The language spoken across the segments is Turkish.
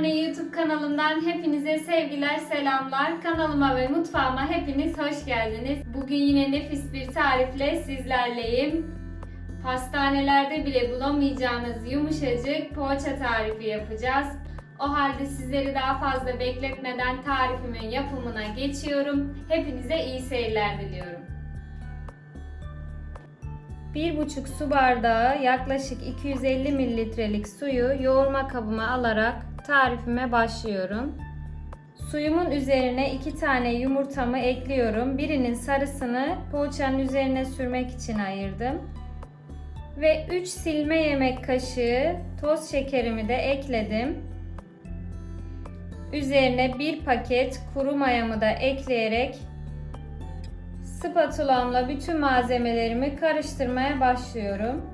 Anne YouTube kanalımdan hepinize sevgiler, selamlar. Kanalıma ve mutfağıma hepiniz hoş geldiniz. Bugün yine nefis bir tarifle sizlerleyim. Pastanelerde bile bulamayacağınız yumuşacık poğaça tarifi yapacağız. O halde sizleri daha fazla bekletmeden tarifimin yapımına geçiyorum. Hepinize iyi seyirler diliyorum. 1,5 su bardağı yaklaşık 250 mililitrelik suyu yoğurma kabıma alarak tarifime başlıyorum. Suyumun üzerine 2 tane yumurtamı ekliyorum. Birinin sarısını poğaçanın üzerine sürmek için ayırdım. Ve 3 silme yemek kaşığı toz şekerimi de ekledim. Üzerine 1 paket kuru mayamı da ekleyerek Spatulamla bütün malzemelerimi karıştırmaya başlıyorum.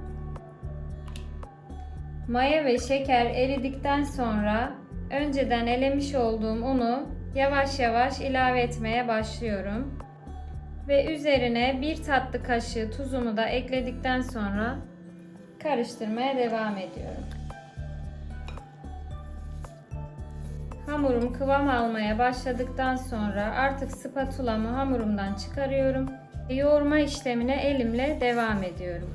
Maya ve şeker eridikten sonra önceden elemiş olduğum unu yavaş yavaş ilave etmeye başlıyorum. Ve üzerine bir tatlı kaşığı tuzumu da ekledikten sonra karıştırmaya devam ediyorum. Hamurum kıvam almaya başladıktan sonra artık spatulamı hamurumdan çıkarıyorum. Yoğurma işlemine elimle devam ediyorum.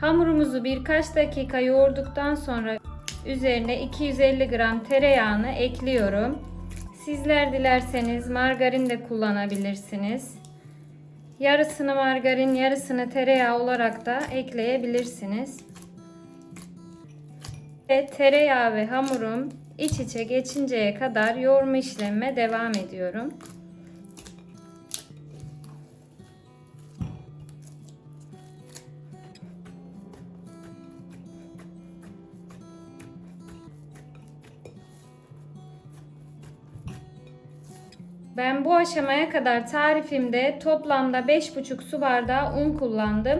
Hamurumuzu birkaç dakika yoğurduktan sonra üzerine 250 gram tereyağını ekliyorum. Sizler dilerseniz margarin de kullanabilirsiniz. Yarısını margarin, yarısını tereyağı olarak da ekleyebilirsiniz. Ve tereyağı ve hamurum iç içe geçinceye kadar yoğurma işlemime devam ediyorum. Ben bu aşamaya kadar tarifimde toplamda 5,5 su bardağı un kullandım.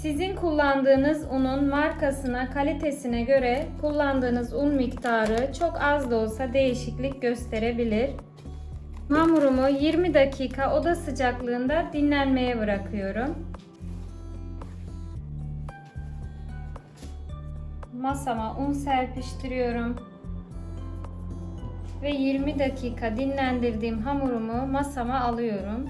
Sizin kullandığınız unun markasına, kalitesine göre kullandığınız un miktarı çok az da olsa değişiklik gösterebilir. Hamurumu 20 dakika oda sıcaklığında dinlenmeye bırakıyorum. Masama un serpiştiriyorum ve 20 dakika dinlendirdiğim hamurumu masama alıyorum.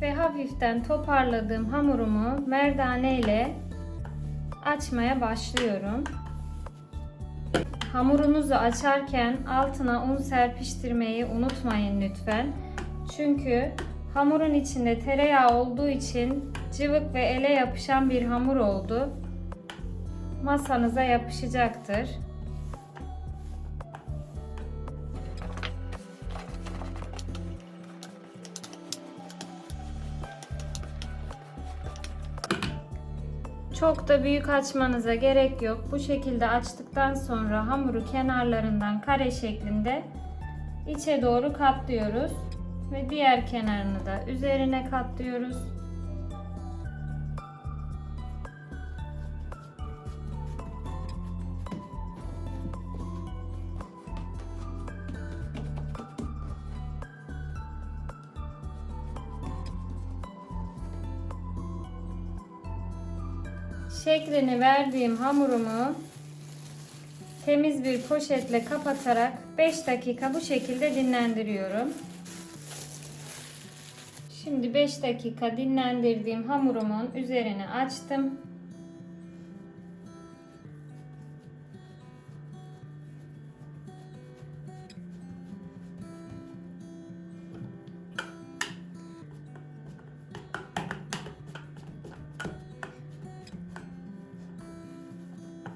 Ve hafiften toparladığım hamurumu merdane ile açmaya başlıyorum. Hamurunuzu açarken altına un serpiştirmeyi unutmayın lütfen. Çünkü Hamurun içinde tereyağı olduğu için cıvık ve ele yapışan bir hamur oldu. Masanıza yapışacaktır. Çok da büyük açmanıza gerek yok. Bu şekilde açtıktan sonra hamuru kenarlarından kare şeklinde içe doğru katlıyoruz ve diğer kenarını da üzerine katlıyoruz. Şeklini verdiğim hamurumu temiz bir poşetle kapatarak 5 dakika bu şekilde dinlendiriyorum. Şimdi 5 dakika dinlendirdiğim hamurumun üzerine açtım.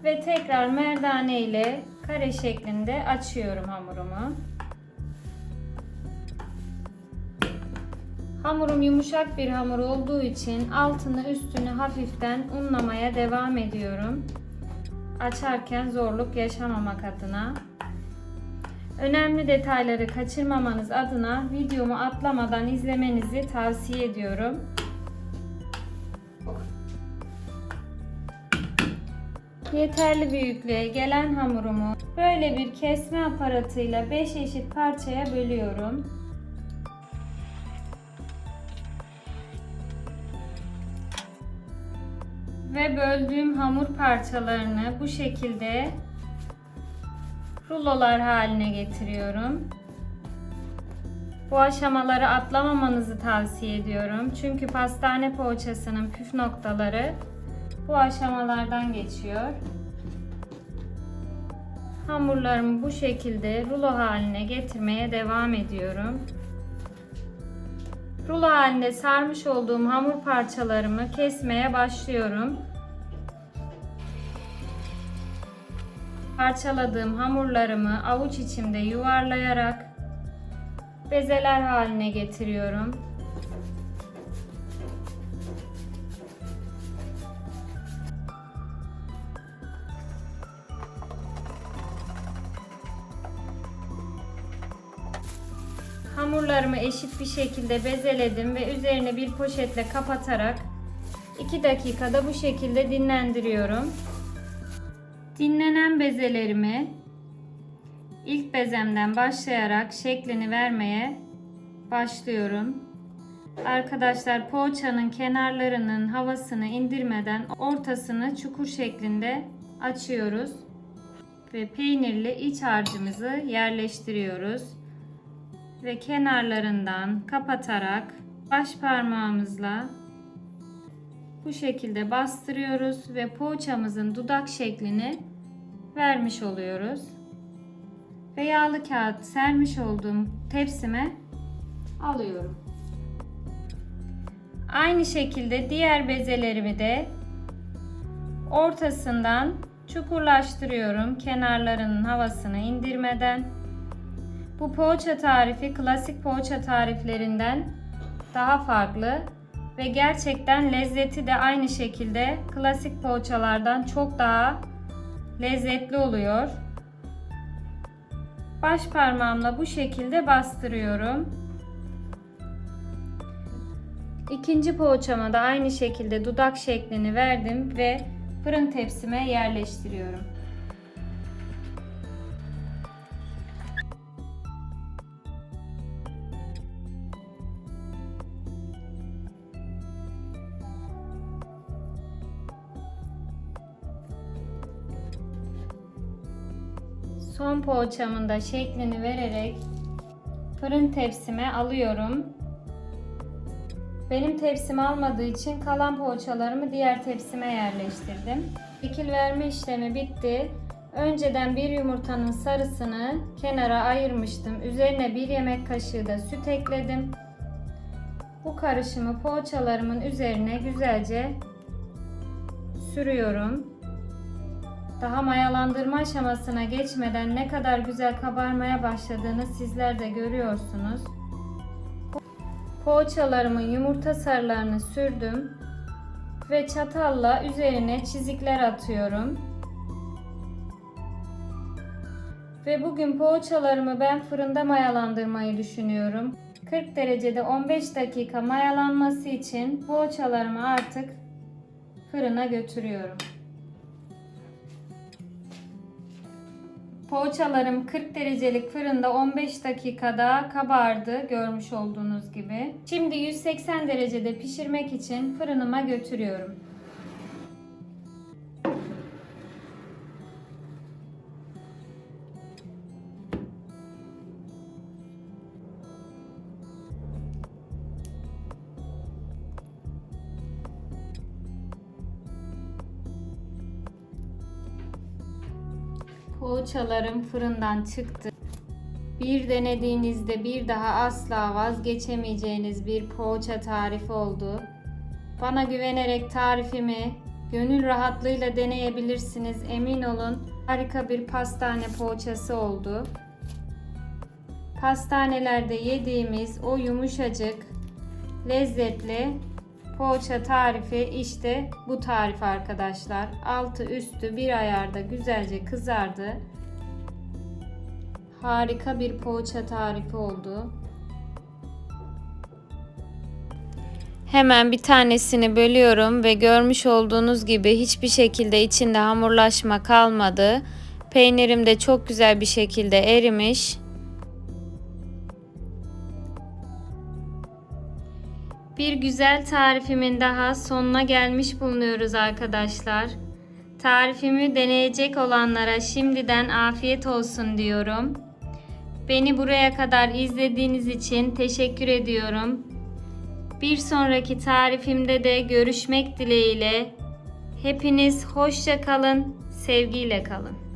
Ve tekrar merdane ile kare şeklinde açıyorum hamurumu. Hamurum yumuşak bir hamur olduğu için altını üstünü hafiften unlamaya devam ediyorum. Açarken zorluk yaşamamak adına. Önemli detayları kaçırmamanız adına videomu atlamadan izlemenizi tavsiye ediyorum. Yeterli büyüklüğe gelen hamurumu böyle bir kesme aparatıyla 5 eşit parçaya bölüyorum. Ve böldüğüm hamur parçalarını bu şekilde rulolar haline getiriyorum. Bu aşamaları atlamamanızı tavsiye ediyorum. Çünkü pastane poğaçasının püf noktaları bu aşamalardan geçiyor. Hamurlarımı bu şekilde rulo haline getirmeye devam ediyorum. Rulo halinde sarmış olduğum hamur parçalarımı kesmeye başlıyorum. Parçaladığım hamurlarımı avuç içimde yuvarlayarak bezeler haline getiriyorum. Hamurlarımı eşit bir şekilde bezeledim ve üzerine bir poşetle kapatarak 2 dakikada bu şekilde dinlendiriyorum. Dinlenen bezelerimi ilk bezemden başlayarak şeklini vermeye başlıyorum. Arkadaşlar poğaçanın kenarlarının havasını indirmeden ortasını çukur şeklinde açıyoruz ve peynirli iç harcımızı yerleştiriyoruz ve kenarlarından kapatarak baş parmağımızla bu şekilde bastırıyoruz ve poğaçamızın dudak şeklini vermiş oluyoruz. Ve yağlı kağıt sermiş olduğum tepsime alıyorum. Aynı şekilde diğer bezelerimi de ortasından çukurlaştırıyorum kenarlarının havasını indirmeden. Bu poğaça tarifi klasik poğaça tariflerinden daha farklı ve gerçekten lezzeti de aynı şekilde klasik poğaçalardan çok daha lezzetli oluyor. Baş parmağımla bu şekilde bastırıyorum. İkinci poğaçama da aynı şekilde dudak şeklini verdim ve fırın tepsime yerleştiriyorum. Son poğaçamın da şeklini vererek fırın tepsime alıyorum. Benim tepsim almadığı için kalan poğaçalarımı diğer tepsime yerleştirdim. Şekil verme işlemi bitti. Önceden bir yumurtanın sarısını kenara ayırmıştım. Üzerine bir yemek kaşığı da süt ekledim. Bu karışımı poğaçalarımın üzerine güzelce sürüyorum. Daha mayalandırma aşamasına geçmeden ne kadar güzel kabarmaya başladığını sizler de görüyorsunuz. Poğaçalarımın yumurta sarılarını sürdüm ve çatalla üzerine çizikler atıyorum. Ve bugün poğaçalarımı ben fırında mayalandırmayı düşünüyorum. 40 derecede 15 dakika mayalanması için poğaçalarımı artık fırına götürüyorum. Poğaçalarım 40 derecelik fırında 15 dakikada kabardı görmüş olduğunuz gibi. Şimdi 180 derecede pişirmek için fırınıma götürüyorum. Poğaçalarım fırından çıktı. Bir denediğinizde bir daha asla vazgeçemeyeceğiniz bir poğaça tarifi oldu. Bana güvenerek tarifimi gönül rahatlığıyla deneyebilirsiniz. Emin olun harika bir pastane poğaçası oldu. Pastanelerde yediğimiz o yumuşacık, lezzetli poğaça tarifi işte bu tarif arkadaşlar. Altı üstü bir ayarda güzelce kızardı. Harika bir poğaça tarifi oldu. Hemen bir tanesini bölüyorum ve görmüş olduğunuz gibi hiçbir şekilde içinde hamurlaşma kalmadı. Peynirim de çok güzel bir şekilde erimiş. Bir güzel tarifimin daha sonuna gelmiş bulunuyoruz arkadaşlar. Tarifimi deneyecek olanlara şimdiden afiyet olsun diyorum. Beni buraya kadar izlediğiniz için teşekkür ediyorum. Bir sonraki tarifimde de görüşmek dileğiyle. Hepiniz hoşça kalın, sevgiyle kalın.